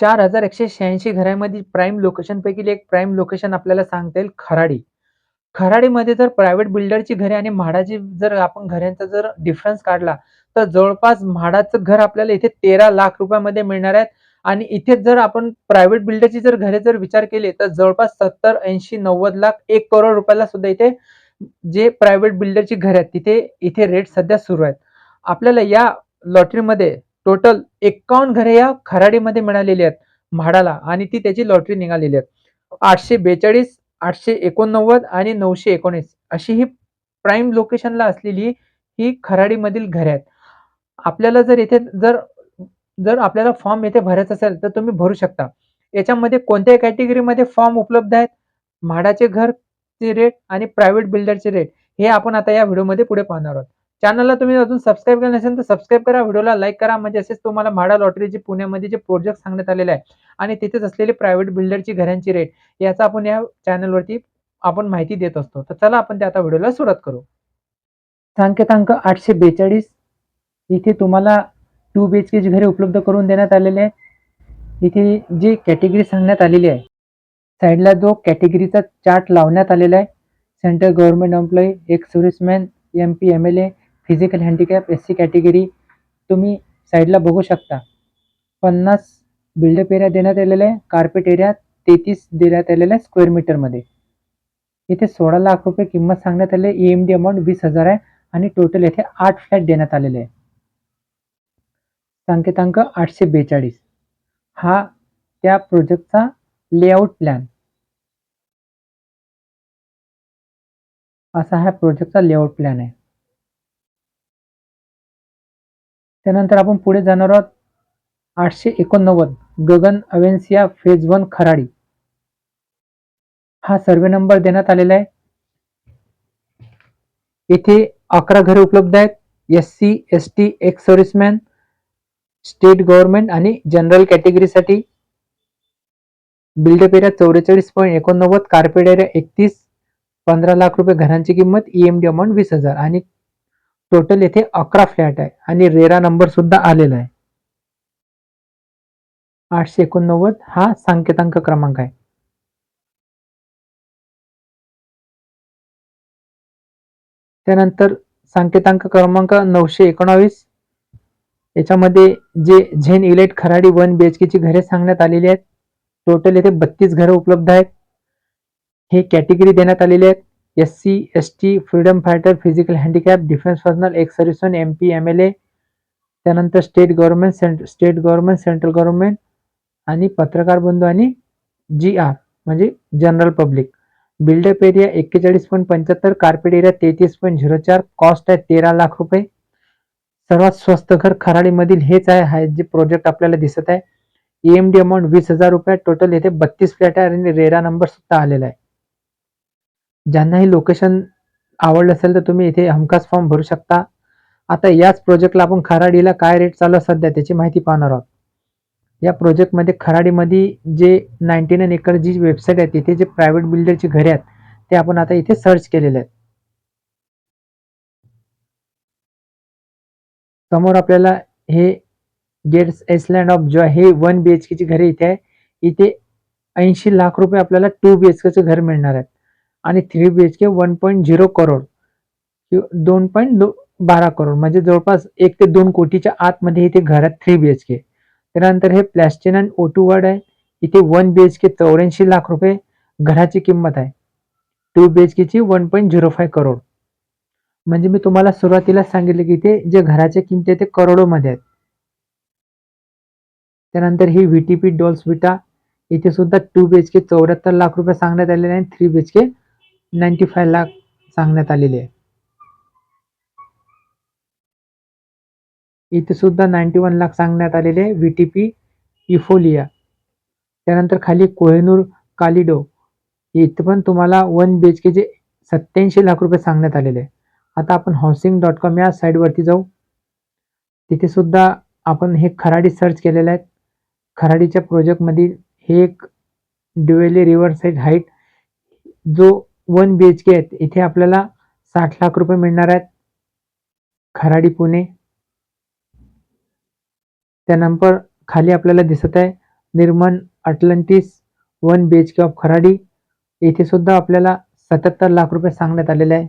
चार हजार एकशे शहाऐंशी घरामध्ये प्राईम लोकेशनपैकी एक प्राईम लोकेशन आपल्याला सांगता येईल खराडी. खराडीमध्ये जर प्रायव्हेट बिल्डरची घरे आणि म्हाडाची जर आपण घरांचा जर डिफरन्स काढला, तर जवळपास म्हाडाचं घर आपल्याला इथे तेरा लाख रुपयामध्ये मिळणार आहेत आणि इथे जर आपण प्रायव्हेट बिल्डरची जर घरे जर विचार केले, तर जवळपास 70, 80, 90 लाख, एक करोड रुपयाला सुद्धा इथे जे प्रायव्हेट बिल्डरची घरे आहेत, तिथे इथे रेट सध्या सुरू आहेत. आपल्याला या लॉटरीमध्ये टोटल 51 घरे या खराडीमध्ये मिळालेली आहेत म्हाडाला आणि ती त्याची लॉटरी निघालेली आहे. 842, 889 आणि 919 अशी ही प्राईम लोकेशनला असलेली ही खराडीमधील घरे आहेत. आपल्याला जर येथे जर जर आपल्याला फॉर्म येथे भरायचा असेल, तर तुम्ही भरू शकता. याच्यामध्ये कोणत्याही कॅटेगरीमध्ये फॉर्म उपलब्ध आहेत. म्हाडाचे घरचे रेट आणि प्रायव्हेट बिल्डरचे रेट हे आपण आता या व्हिडिओमध्ये पुढे पाहणार आहोत. चॅनलला तुम्ही अजून सबस्क्राईब केलं नसेल तर सबस्क्राईब करा, व्हिडिओला लाईक करा म्हणजे असेच तुम्हाला म्हाडा लॉटरीचे पुण्यामध्ये जे प्रोजेक्ट सांगण्यात आलेले आहे आणि तिथेच असलेले प्रायव्हेट बिल्डरची घरांची रेट याचा आपण या चॅनलवरती आपण माहिती देत असतो. तर चला आपण ते आता व्हिडिओला सुरुवात करू. संकेतांक 842 इथे तुम्हाला 2 बीएचकेची घरे उपलब्ध करून देण्यात आलेले आहे इथे जी कॅटेगरी सांगण्यात आलेली आहे, साईडला जो कॅटेगरीचा चार्ट लावण्यात आलेला आहे. Central government employee, ex serviceman, L A physical handicap, SC category तुम्ही साईडला बघू शकता. 50 बिल्डअप एरिया देण्यात आलेला आहे. कार्पेट एरिया 33 देण्यात आलेला आहे स्क्वेअर मीटरमध्ये. इथे 16 लाख रुपये किंमत सांगण्यात आली आहे. ईएमडी अमाउंट 20,000 आहे आणि टोटल येथे आठ फ्लॅट देण्यात आलेले आहे. संकेतांक 842 हा त्या प्रोजेक्टचा लेआउट प्लॅन. असा हा प्रोजेक्टचा लेआउट प्लॅन आहे. त्यानंतर आपण पुढे जाणार आहोत. 889 Gagan Avencia phase one Kharadi. हा सर्वे नंबर देण्यात आलेला आहे. येथे 11 घरे उपलब्ध आहेत. S C S T ex serviceman, state government आणि general कॅटेगरीसाठी. Built up area 44.89, carpet area 31, 15 lakh रुपये घरांची किंमत, ईएमडी अमाउंट 20,000 आणि टोटल येथे 11 फ्लॅट आहे आणि रेरा नंबर सुद्धा आलेला आहे. 889 हा संकेतांक क्रमांक आहे. त्यानंतर संकेतांक क्रमांक 919 याच्यामध्ये जे झेन इलेट खराडी वन बीएचकेची घरे सांगण्यात आलेली आहेत. टोटल येथे बत्तीस घरं उपलब्ध आहेत. हे कॅटेगरी देण्यात आलेली आहेत. S C S T freedom fighter, physical handicap, defence personnel, ex M L A त्यानंतर state government, cent state government, central government आणि पत्रकार बंधू आणि जी आर म्हणजे general public. Built up area 41.75, carpet area 33.04, cost आहे 13 लाख रुपये. सर्वात स्वस्त घर खराडीमधील हेच आहे. हा जे प्रोजेक्ट आपल्याला दिसत आहे. ईएमडी अमाउंट 20,000 रुपये. टोटल येथे 32 फ्लॅट आहे आणि रेरा नंबर सुद्धा आलेला आहे. ज्यांना हे लोकेशन आवडलं असेल तर तुम्ही इथे हमखास फॉर्म भरू शकता. आता याच प्रोजेक्टला आपण खराडीला काय रेट चालू सध्या त्याची माहिती पाहणार आहोत. या प्रोजेक्टमध्ये खराडीमध्ये जे 99 एकर जी वेबसाईट आहे तिथे जे प्रायव्हेट बिल्डरची घरे आहेत ते आपण आता इथे सर्च केलेले आहेत. समोर आपल्याला हे गेट्स एसलँड ऑफ जॉय हे 1 बीएचकेची घरे इथे आहे. इथे 80 लाख रुपये आपल्याला टू बीएच के चे घर मिळणार आहेत आणि 3 बीएचके 1.0 करोड 2.12 करोड म्हणजे जवळपास एक ते दोन कोटीच्या आतमध्ये इथे घर आहेत 3 बीएचके. त्यानंतर हे प्लॅस्टिन अँड ओटू वर्ड आहे. इथे 1 बीएचके 84 लाख रुपये घराची किंमत आहे. टू बीएचके ची one point zero five crore. म्हणजे मी तुम्हाला सुरुवातीला सांगितले की इथे जे घराच्या किमती ते करोडोमध्ये आहेत. त्यानंतर ही व्हीटीपी डॉल्स विटा इथे सुद्धा 2 बीएचके 74 लाख रुपये सांगण्यात आलेले आहे. 3 नाईंटी फाय लाख सांगण्यात आलेले आहे. इथे सुद्धा 91 लाख सांगण्यात आलेले आहे. व्हीटीपी इफोलिया. त्यानंतर खाली कोहेनूर कालिडो इथं पण तुम्हाला वन बी एच केचे सत्याऐंशी लाख रुपये सांगण्यात आलेले आहे. आता आपण हाऊसिंग डॉट कॉम या साईटवरती जाऊ. तिथे सुद्धा आपण हे खराडी सर्च केलेले आहेत खराडीच्या प्रोजेक्टमधील हे एक ड्युएली रिव्हर साईड हाईट जो वन बी एच के आहेत. इथे आपल्याला साठ लाख रुपये मिळणार आहेत. खराडी पुणे. त्यानंतर खाली आपल्याला दिसत आहे. Nirman Atlantis one B H K of Kharadi. येथे सुद्धा आपल्याला सत्याहत्तर लाख रुपये सांगण्यात आलेले आहे.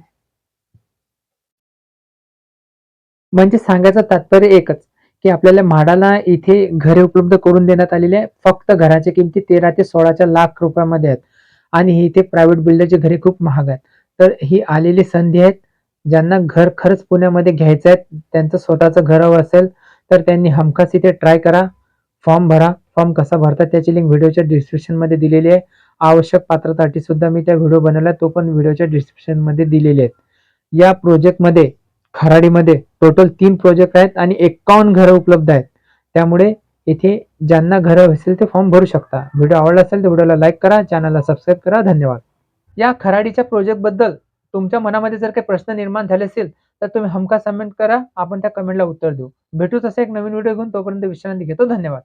म्हणजे सांगायचं तात्पर्य एकच की आपल्याला म्हाडाला इथे घरे उपलब्ध करून देण्यात आलेले आहे. फक्त घराच्या किमती तेरा ते सोळाच्या लाख रुपयामध्ये आहेत. आणि ही इथे प्रायव्हेट बिल्डरचे घरे खूप महाग आहेत. तर ही आलेली संधी आहेत ज्यांना घर खरंच पुण्यामध्ये घ्यायचं आहे त्यांचं स्वतःचं घर हवं असेल तर त्यांनी हमखास इथे ट्राय करा फॉर्म भरा. फॉर्म कसा भरतात त्याची लिंक व्हिडिओच्या डिस्क्रिप्शनमध्ये दिलेली आहे. आवश्यक पात्रतासाठी सुद्धा मी त्या व्हिडिओ बनवला तो पण व्हिडिओच्या डिस्क्रिप्शनमध्ये दिलेले आहेत. या प्रोजेक्टमध्ये खराडीमध्ये टोटल तीन प्रोजेक्ट आहेत आणि एकावन्न घरं उपलब्ध आहेत. त्यामुळे इथे ज्यांना घरं असेल ते फॉर्म भरू शकता. व्हिडिओ आवडला असेल तर व्हिडिओला लाईक करा चॅनलला सबस्क्राईब करा. धन्यवाद. या खराडीच्या प्रोजेक्टबद्दल तुमच्या मनामध्ये जर काही प्रश्न निर्माण झाले असेल तर तुम्ही हमखास कमेंट करा. आपण त्या कमेंटला उत्तर देऊ. भेटूच असं एक नवीन व्हिडिओ घेऊन. तोपर्यंत विश्रांती घेतो. धन्यवाद.